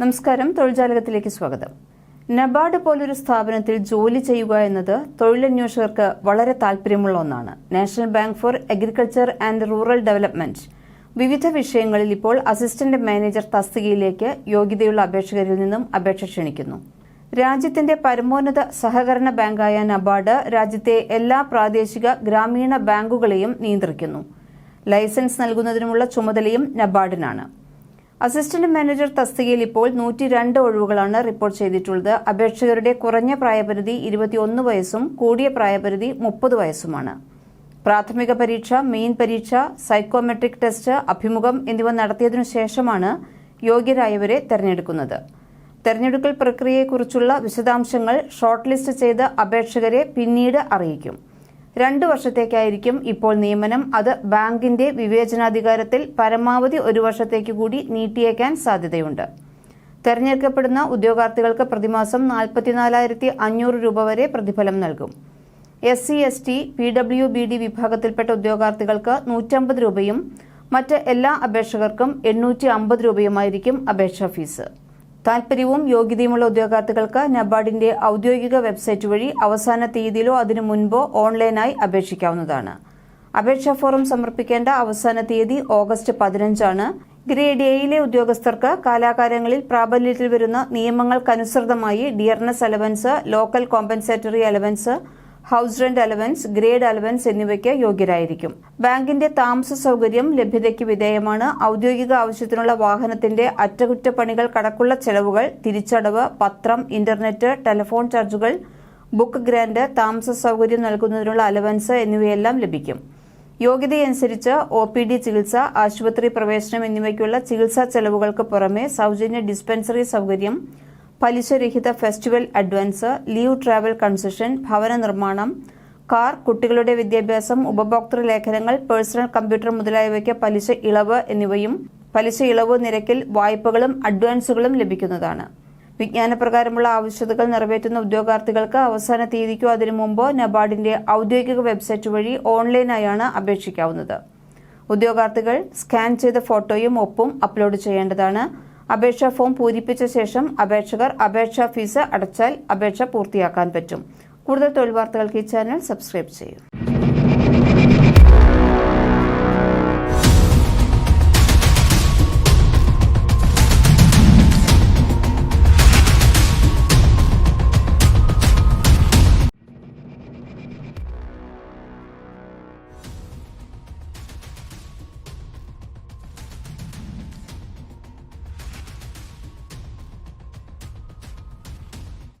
നമസ്കാരം. തൊഴിൽജാലകത്തിലേക്ക് സ്വാഗതം. നബാർഡ് പോലൊരു സ്ഥാപനത്തിൽ ജോലി ചെയ്യുക എന്നത് തൊഴിലന്വേഷകർക്ക് വളരെ താല്പര്യമുള്ള ഒന്നാണ്. National bank for agriculture and rural development. വിവിധ വിഷയങ്ങളിൽ ഇപ്പോൾ അസിസ്റ്റന്റ് മാനേജർ തസ്തികയിലേക്ക് യോഗ്യതയുള്ള അപേക്ഷകരിൽ നിന്നും അപേക്ഷ ക്ഷണിക്കുന്നു. രാജ്യത്തിന്റെ പരമോന്നത സഹകരണ ബാങ്കായ നബാർഡ് രാജ്യത്തെ എല്ലാ പ്രാദേശിക ഗ്രാമീണ ബാങ്കുകളെയും നിയന്ത്രിക്കുന്നു. ലൈസൻസ് നൽകുന്നതിനുമുള്ള ചുമതലയും നബാർഡിനാണ്. അസിസ്റ്റന്റ് മാനേജർ തസ്തികയിൽ ഇപ്പോൾ നൂറ്റി രണ്ട് ഒഴിവുകളാണ് റിപ്പോർട്ട് ചെയ്തിട്ടുള്ളത്. അപേക്ഷകരുടെ കുറഞ്ഞ പ്രായപരിധി ഇരുപത്തിയൊന്ന് വയസ്സും കൂടിയ പ്രായപരിധി മുപ്പത് വയസ്സുമാണ്. പ്രാഥമിക പരീക്ഷ മെയിൻ പരീക്ഷ സൈക്കോമെട്രിക് ടെസ്റ്റ് അഭിമുഖം എന്നിവ നടത്തിയതിനു ശേഷമാണ് യോഗ്യരായവരെ തെരഞ്ഞെടുക്കുന്നത്. തെരഞ്ഞെടുക്കൽ പ്രക്രിയയെക്കുറിച്ചുള്ള വിശദാംശങ്ങൾ ഷോർട്ട് ലിസ്റ്റ് ചെയ്ത് അപേക്ഷകരെ പിന്നീട് അറിയിക്കും. രണ്ടു വർഷത്തേക്കായിരിക്കും ഇപ്പോൾ നിയമനം. അത് ബാങ്കിന്റെ വിവേചനാധികാരത്തിൽ പരമാവധി ഒരു വർഷത്തേക്ക് കൂടി നീട്ടിയേക്കാൻ സാധ്യതയുണ്ട്. തെരഞ്ഞെടുക്കപ്പെടുന്ന ഉദ്യോഗാർത്ഥികൾക്ക് പ്രതിമാസം നാൽപ്പത്തിനാലായിരത്തി അഞ്ഞൂറ് രൂപ വരെ പ്രതിഫലം നൽകും. S C S T P W B D വിഭാഗത്തിൽപ്പെട്ട ഉദ്യോഗാർത്ഥികൾക്ക് നൂറ്റമ്പത് രൂപയും മറ്റ് എല്ലാ അപേക്ഷകർക്കും എണ്ണൂറ്റി അമ്പത് രൂപയുമായിരിക്കും അപേക്ഷാ ഫീസ്. താൽപര്യവും യോഗ്യതയുമുള്ള ഉദ്യോഗാർത്ഥികൾക്ക് നബാർഡിന്റെ ഔദ്യോഗിക വെബ്സൈറ്റ് വഴി അവസാന തീയതിയിലോ അതിനു മുൻപോ ഓൺലൈനായി അപേക്ഷിക്കാവുന്നതാണ്. അപേക്ഷാ ഫോറം സമർപ്പിക്കേണ്ട അവസാന തീയതി ഓഗസ്റ്റ് പതിനഞ്ചാണ്. ഗ്രേഡ് എയിലെ ഉദ്യോഗസ്ഥർക്ക് കാലാകാലങ്ങളിൽ പ്രാബല്യത്തിൽ വരുന്ന നിയമങ്ങൾക്കനുസൃതമായി dearness allowance local compensatory allowance house rent allowance grade allowance എന്നിവയ്ക്ക് യോഗ്യരായിരിക്കും. ബാങ്കിന്റെ താമസ സൗകര്യം ലഭ്യതയ്ക്ക് വിധേയമാണ്. ഔദ്യോഗിക ആവശ്യത്തിനുള്ള വാഹനത്തിന്റെ അറ്റകുറ്റപ്പണികൾ കടക്കുള്ള ചെലവുകൾ തിരിച്ചടവ് പത്രം ഇന്റർനെറ്റ് ടെലിഫോൺ ചാർജുകൾ ബുക്ക് ഗ്രാന്റ് താമസ സൗകര്യം നൽകുന്നതിനുള്ള അലവൻസ് എന്നിവയെല്ലാം ലഭിക്കും. യോഗ്യതയനുസരിച്ച് ഒ പി ഡി ചികിത്സ ആശുപത്രി പ്രവേശനം എന്നിവയ്ക്കുള്ള ചികിത്സാ ചെലവുകൾക്ക് പുറമെ സൗജന്യ ഡിസ്പെൻസറി സൗകര്യം പലിശരഹിത festival advance leave travel concession ഭവന നിർമ്മാണം കാർ കുട്ടികളുടെ വിദ്യാഭ്യാസം ഉപഭോക്തൃ ലേഖനങ്ങൾ പേഴ്സണൽ കമ്പ്യൂട്ടർ മുതലായവയ്ക്ക് പലിശ ഇളവ് എന്നിവയും പലിശ ഇളവ് നിരക്കിൽ വായ്പകളും അഡ്വാൻസുകളും ലഭിക്കുന്നതാണ്. വിജ്ഞാനപ്രകാരമുള്ള ആവശ്യതകൾ നിറവേറ്റുന്ന ഉദ്യോഗാർത്ഥികൾക്ക് അവസാന തീയതിക്കോ അതിനു മുമ്പോ നബാർഡിന്റെ ഔദ്യോഗിക വെബ്സൈറ്റ് വഴി ഓൺലൈനായാണ് അപേക്ഷിക്കാവുന്നത്. ഉദ്യോഗാർത്ഥികൾ സ്കാൻ ചെയ്ത ഫോട്ടോയും ഒപ്പും അപ്ലോഡ് ചെയ്യേണ്ടതാണ്. അപേക്ഷാ ഫോം പൂരിപ്പിച്ച ശേഷം അപേക്ഷകർ അപേക്ഷാ ഫീസ് അടച്ചാൽ അപേക്ഷ പൂർത്തിയാക്കാൻ പറ്റും. കൂടുതൽ തൊഴിൽ വാർത്തകൾക്ക് ഈ ചാനൽ സബ്സ്ക്രൈബ് ചെയ്യും.